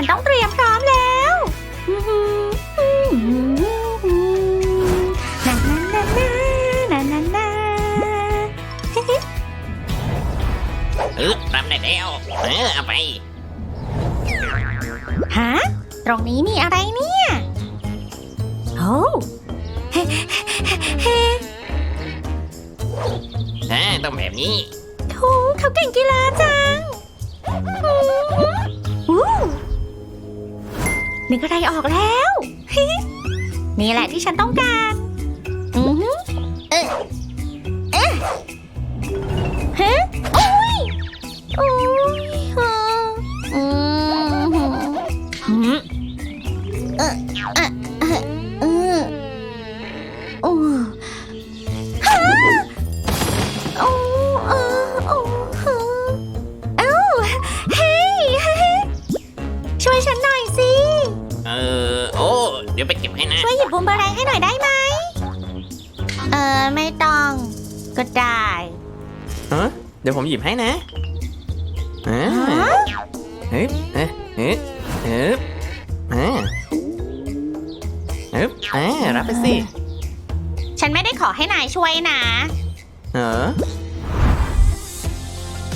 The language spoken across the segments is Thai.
ันต้องเตรียมพร้อมแล้วนานานานานานานาเออรับได้แล้ว เออเอาไป ฮะ ตรงนี้มีอะไรเนี่ยโอ้เออต้องแบบนี้โถเขาเก่งกีฬา นึกอะไรออกแล้ว นี่แหละที่ฉันต้องการ ดี๋ยวผมหยิบให้นะอ่าฮะเฮ้ยเอ๊ะเอ๊ะเอ๊ะอ่าเอ๊ะอ่ารับไปสิฉันไม่ได้ขอให้นายช่วยนะเออ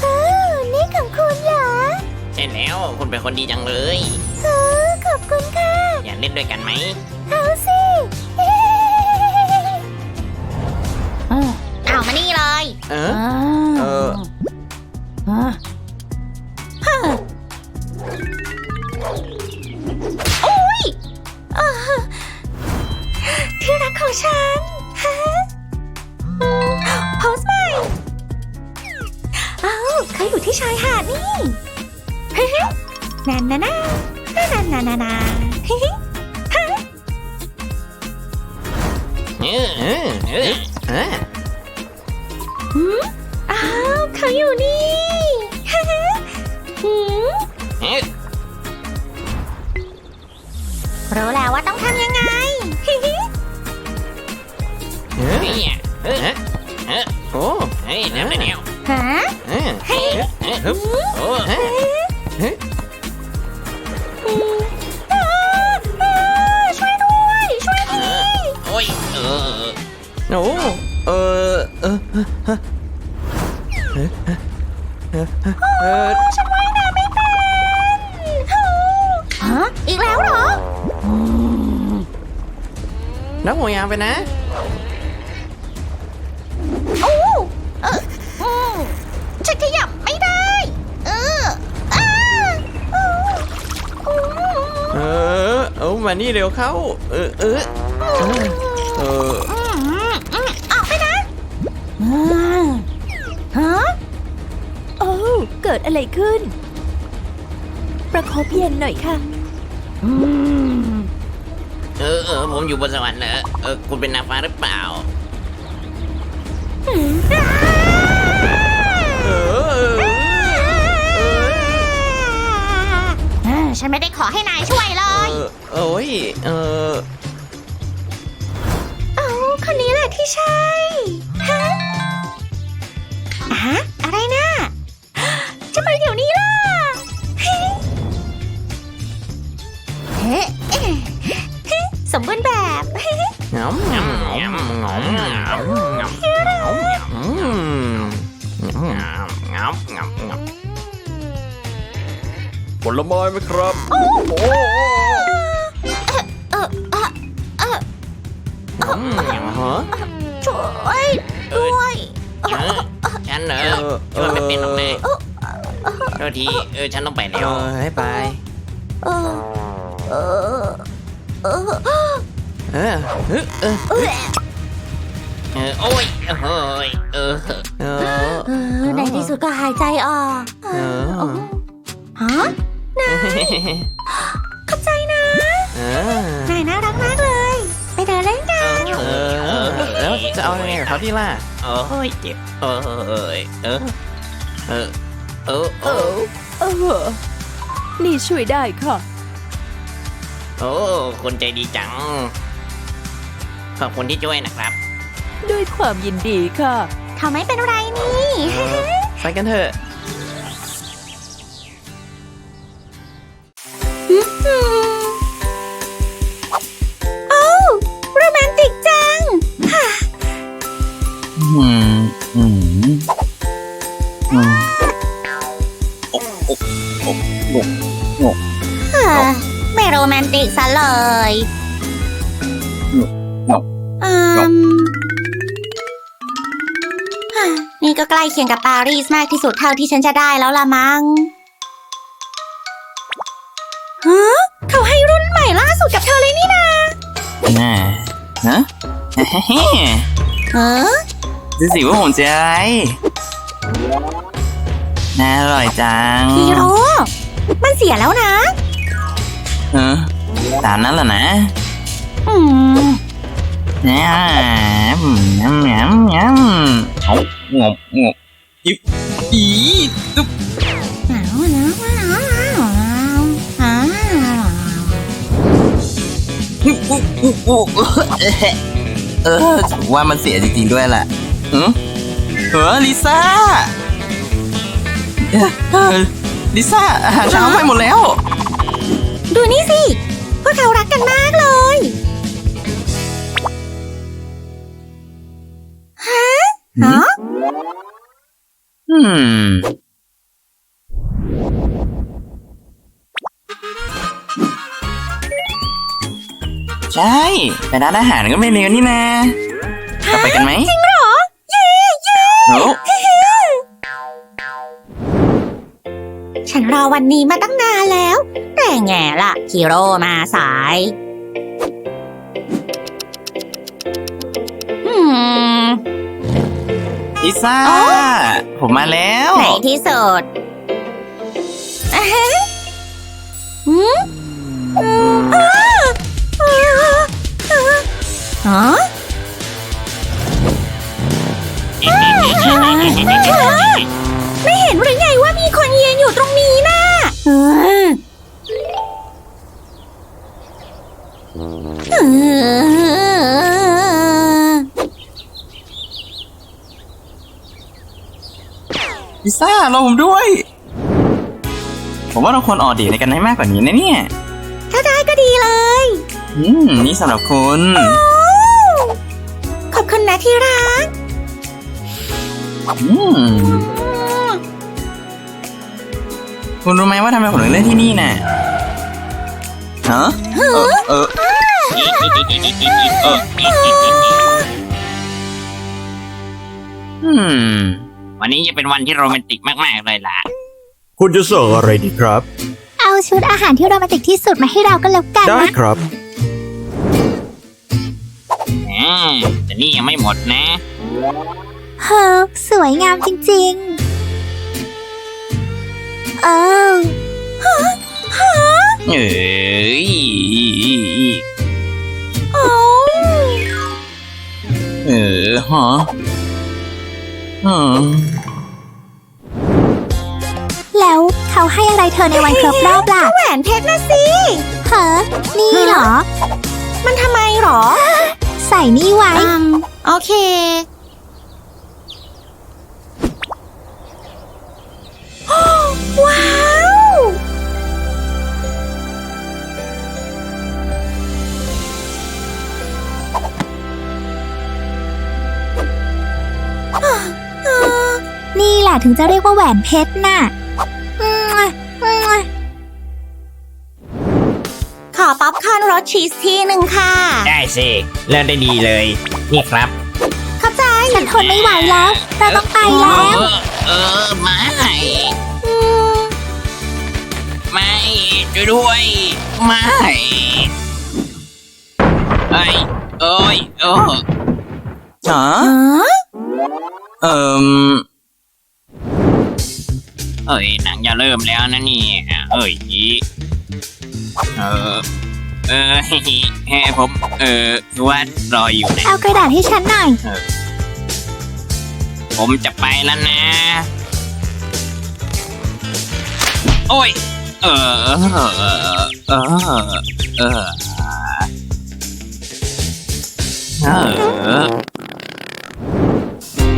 เออนี่ของคุณเหรอ ใช่แล้ว คุณเป็นคนดีจังเลยเออขอบคุณค่ะ อยากเล่นด้วยกันไหม เอามานี่เลยเออ เออโอ้ยอ่าที่รักของฉันฮะอืมโพสต์ใหม่เอ้าเขาอยู่ที่ชายหาดนี่เฮ้ยนานานานานานานาเฮ้ยเออเออเออ เขาอยู่นี่ฮะหืมเออรู้แล้วว่าต้องทำยังไงฮิฮิเออเนี่ยเออเอ๊ะเออโอ้เฮ้ยรับได้แล้วฮะเอ๊ะเฮ้ยเออฮึบโอ้เอ๊ะเฮ้ย รับหัวยางไปนะโอ้เอออืมฉันขยับไม่ได้ เอออ้าโอ้โอ้เออเอามานี่เร็วเข้า เออเออเออเอออืมอืมออกไปนะฮะโอ้วเกิดอะไรขึ้น ประคบเย็นหน่อยค่ะ อืม เออเออผมอยู่บนสวรรค์เหรอเออคุณเป็นนางฟ้าหรือเปล่า เออฉันไม่ได้ขอให้นายช่วยเลเอย อโอ้ยเออเอาคนนี้แหละที่ใช่ ฮะอะอะไรนะ สมบูรณ์แบบเฮ้งอมงอมงอมงอมงอมงอมอืมงอมงับงับงับผลไม้ไหมครับ โอ้เออเออเอออืมฮะช่วยด้วยเออฉันเหรอเออช่วยไม่เป็นหรอกนะเออโทษทีเออฉันต้องไปเอแล้วอให้ไป เออเออเออ เออเออโอ้ยเฮ้ยเออเออในที่สุดก็หายใจออกเออฮะขอบใจนะนายน่ารักมากเลย ไปเดินเล่นกันเออแล้วจะเอายังไงกับเขาดีล่ะโอ้ยเจ็บเออเออเออเออเออเออเออเออนี่ช่วยได้ค่ะ โอ้ คนใจดีจัง ขอบคุณที่ช่วยนะครับ ด้วยความยินดีค่ะ เขาไม่เป็นไรนี่เออไปกันเถอะอืมโอ้วโรแมนติกจัง อืมอืมอืมเฮ้อไม่โรแมนติกซะเลย นี่ก็ใกล้เคียงกับปารีสมากที่สุดเท่าที่ฉันจะได้แล้วละมั้งฮะเขาให้รุ่นใหม่ล่าสุดกับเธอเลยนี่นาน่าฮะเฮ้เฮ้เออดูสิว่าผมเจออะไร น่าอร่อยจัง ฮีโร่ มันเสียแล้วนะเออตามนั้นแหละนะ อืมเนี่ยอืมยำยำยำเอา งบงบอิบอีตุ๊บอุ๊อุ๊อุ๊อุ๊เออว่ามันเสียจริงๆด้วยแหละเออเออลิซ่าเออเออลิซ่าอาหารเช้าไปหมดแล้ว ดูนี่สิ พวกเขารักกันมากเลยฮะ ฮะอืมใช่ไปร้านอาหารก็ไม่เลวนี่นะเราไปกันไหมจริงเหรอ เย้เย้โอ้ฉันรอวันนี้มาตั้งนานแล้ว แต่แง่ล่ะฮีโร่มาสาย อืม ลิซ่าอ๋อผมมาแล้วในที่สุดอ่าฮะอืมอืมอ้าอ้าอ้าฮะไม่เห็นหรือไงว่ามีคนยืนอยู่ตรงนี้น่ะเออเออ ลิซ่ารอผมด้วย ผมว่าเราควรออกเดทในกันให้มากกว่านี้นะเนี่ย ถ้าได้ก็ดีเลย อืม นี่สำหรับคุณ ขอบคุณนะที่รัก อืม คุณรู้ไหมว่าทำไมผมถึงเล่นที่นี่น่ะฮะเออเอออืม วันนี้จะเป็นวันที่โรแมนติกมากๆเลยล่ะ คุณจะสั่งอะไรดีครับ เอาชุดอาหารที่โรแมนติกที่สุดมาให้เราก็แล้วกันได้นะ ครับ อืมแต่นี่ยังไม่หมดนะ เฮ้อสวยงามจริงๆ เออเอ้ยโอ้เออฮะอืม เขาให้อะไรเธอในวันครบรอบล่ะ แหวนเพชรนะสิเฮ้อนี่เหรอ มันทำไมหรอ ใส่นี่ไว้โอเค ว้าว นี่แหละถึงจะเรียกว่าแหวนเพชรน่ะ ร์นรสชีสที่หนึ่งค่ะ ได้สิ เริ่มได้ดีเลย นี่ครับ เข้าใจฉันทนไม่ไหวแล้ว เราต้องไปแล้ว เออเออไม่ไม่ช่วยด้วย ไม่เอ้ยเอ้ยเออฮะฮะเอ่มเอ้ยหนังจะเริ่มแล้วนะนี่ เอ้ย เออ เออเฮ้ผม เออคือว่ารออยู่นะเอากระดาษให้ฉันหน่อย ผมจะไปแล้วนะ โอ้ย เออ เออ เออ เออ เออ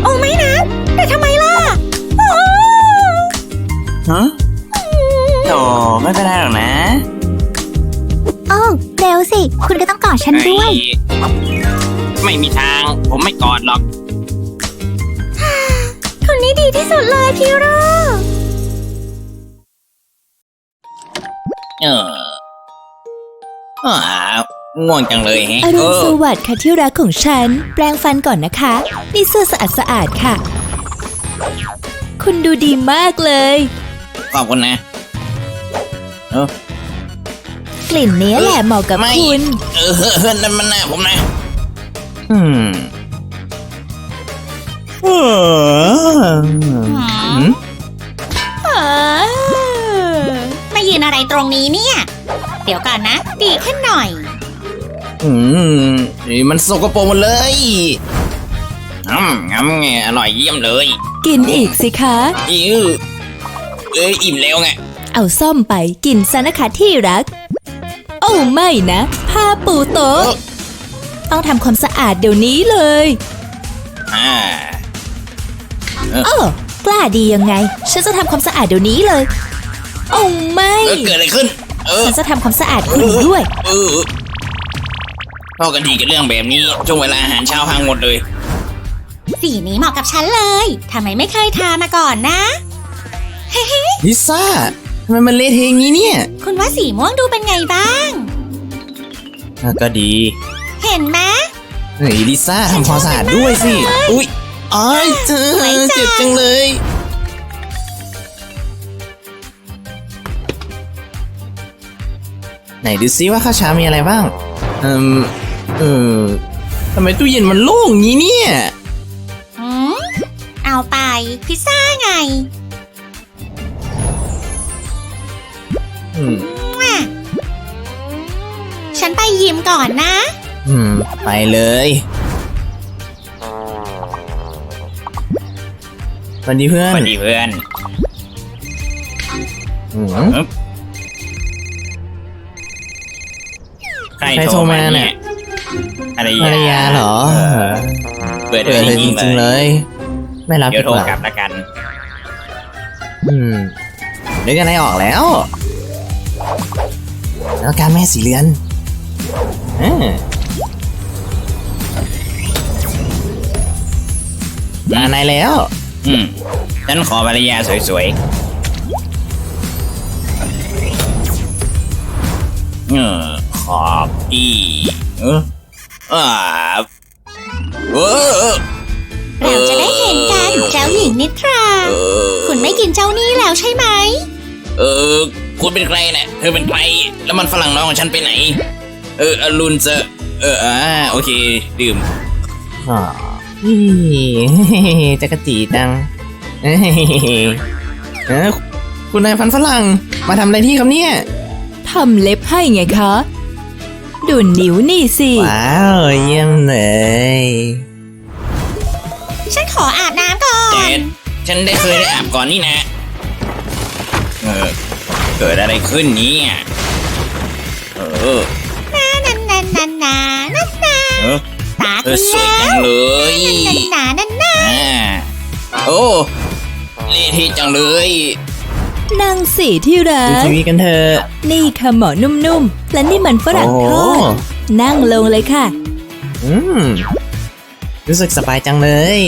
โอ้ไม่นะ แต่ทำไมล่ะอ้าวฮะโถไม่เป็นไรหรอกนะ สิ คุณก็ต้องกอดฉันด้วยเฮ้ไม่มีทาง ผมไม่กอดหรอก คนนี้ดีที่สุดเลยพีโร่เอออ่าง่วงจังเลยแฮะอรุเอณสอวัสดิ์ค่ะที่รักของฉัน แปรงฟันก่อนนะคะนี่เสื้อสะอาดสะอาดๆค่ะ คุณดูดีมากเลย ขอบคุณนะก ลิ่นเนี้ยแหละเหมาะกับไม่คุณ เออเฮ้อเฮ้อนั่นมันหน้าผมนะ อืมเอออืมมายืนอะไรตรงนี้เนี่ย เดี๋ยวก่อนนะ ดีขึ้นหน่อย อืมนี่มันสกปรกหมดเลยอืมงั้นไงอร่อยเยี่ยมเลยกินอีกสิคะ อิ้วเอ้ยอิ่มแล้วไง เอาซ่อมไปกินซะนะคะที่รักโอ้ไม่นะ ผ้าปูโต๊ะ ต้องทำความสะอาดเดี๋ยวนี้เลยอ่าเออกล้าดียังไง ฉันจะทำความสะอาดเดี๋ยวนี้เลย โอ้ไม่เออเกิดอะไรขึ้นเออฉันจะทำความสะอาดคุณด้วยเออพ่อกันทีกับเรื่องแบบนี้ช่วงเวลาอาหารเช้าพังหมดเลย สีนี้เหมาะกับฉันเลยทำไมไม่เคยทามาก่อนนะลิซ่า ทำไมมันเละเทอย่างนี้เนี่ย คุณว่าสีม่วงดูเป็นไงบ้างอะก็ดี เห็นไหมเฮ้ยลิซ่าทำความสะอาดด้วยสิ อุ้ยอ้ายเธอสวยจังเจ็บจังเลย ไหนดูซิว่าข้าวเช้ามีอะไรบ้าง เอืมเออทำไมตู้เย็นมันโล่งอย่างนี้เนี่ย ฉันไปยิมก่อนนะ อืม ไปเลย สวัสดีเพื่อนสวัสดีเพื่อนอืมใครใครโทโทรรมามาเนี่เนี่ยยภรรภรรยาเหรอเปิดเปิดเลยจริงๆเลย ไม่รับเดี๋ยวโทรดีว่ากลับละกัน อืมนึกอะไรออกแล้ว แล้วการแม่สีเรือนเออ มานายแล้ว อืม ฉันขอภรรยาสวยๆ เออขอบดีเอออ่าเออเราจะได้เห็นกันเจ้าหญิงนิทราเออคุณไม่กินเจ้านี่แล้วใช่ไหม เออ คุณเป็นใครเนี่ยเธอเป็นใคร แล้วมันฝรั่งน้องของฉันไปไหน เอออรุณจะเอออ่าโอเค ดื่มอ๋อจะกระจีดังเอ้ยเออคุณนายพันธุ์ฝรั่ง มาทำอะไรที่ครับเนี่ยทำเล็บให้ไงคะ ดูนิ้วนี่สิ ว้าว เยี่ยมเลย ฉันขออาบน้ำก่อนเจ็ดฉันได้เคยได้อาบก่อนนี่นะ เออ เกิดอะไรขึ้นเนี่ยเออ เอคุอณสวยแล้จัวงเลยนานานานาอ่าโอ้เละเทะจังเลยนั่งสิที่รัดูกทีวีกันเถอะนี่ค่ะหมอนุ่มๆ และนี่มันฝรั่งทอดนั่งลงเลยค่ะ อืม รู้สึกสบายจังเลย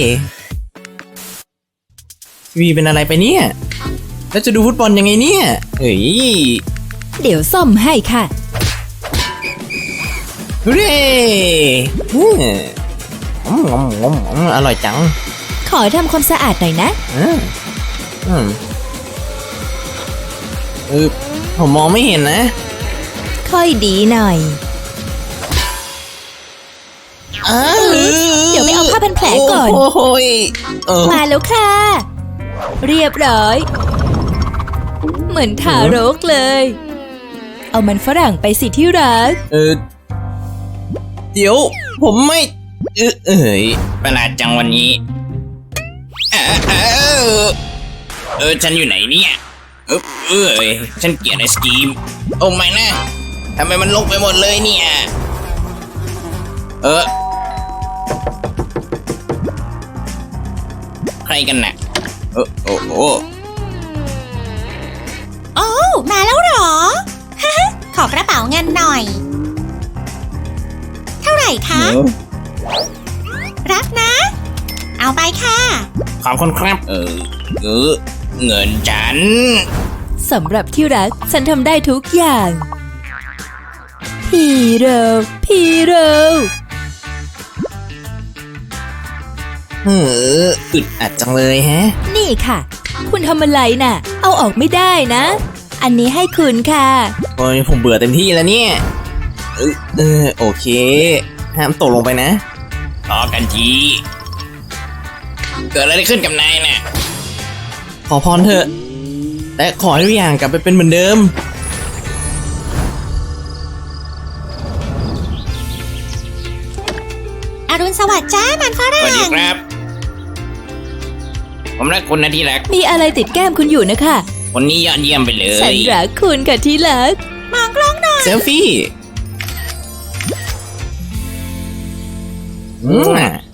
ทีวีเป็นอะไรไปเนี่ย แล้วจะดูฟุตบอลยังไงเนี่ย เฮ้ย เดี๋ยวซ่อมให้ค่ะดูดิ อืมอืมอืมอืมอืมอร่อยจังขอทำความสะอาดหน่อยนะ อืมอืมเออผมมองไม่เห็นนะ ค่อยดีหน่อย อ้าเดี๋ยวไปเอาผ้าพันแผลก่อน โอ้โหยเออ มาแล้วค่ะ เรียบร้อย เหมือนทารกเลย เอามันฝรั่งไปสิที่รัก เออ เดี๋ยว ผมไม่เออเอ้ยประหลาดจังวันนี้เออเออเออฉันอยู่ไหนเนี่ยเออเอยฉันเกลียดไอศกรีมโอ้ไม่นะทำไมมันลกไปหมดเลยเนี่ย เออใครกันน่ะเออโอ้โอ้โอ้มาแล้วเหรอ ขอกระเป๋าเงินหน่อย ร่คะ รับนะ เอาไปค่ะ ขอบคุณครับ เออเออเงินฉัน สำหรับที่รักฉันทำได้ทุกอย่างฮีโร่ฮีโร่เอออึดอัดจังเลยแฮะ นี่ค่ะ คุณทำอะไรน่ะ เอาออกไม่ได้นะ อันนี้ให้คุณค่ะ โอ้ยผมเบื่อเต็มที่แล้วเนี่ย เออเออโอเค ห้ามตกลงไปนะต่อกันที เกิดอะไรขึ้นกับนายน่ะ ขอพรเถอะ และขอให้ทุกอย่างกลับไปเป็นเหมือนเดิม อรุณสวัสดิ์จ้ามันฝสรั่วัสดีงครับ ผมรักคุณนะที่รัก มีอะไรติดแก้มคุณอยู่นะคะ คนนี้ยอดเยี่ยมไปเลฉันย รักคุณค่ะที่รัก มองกล้องหน่อยเซลฟี่ อืม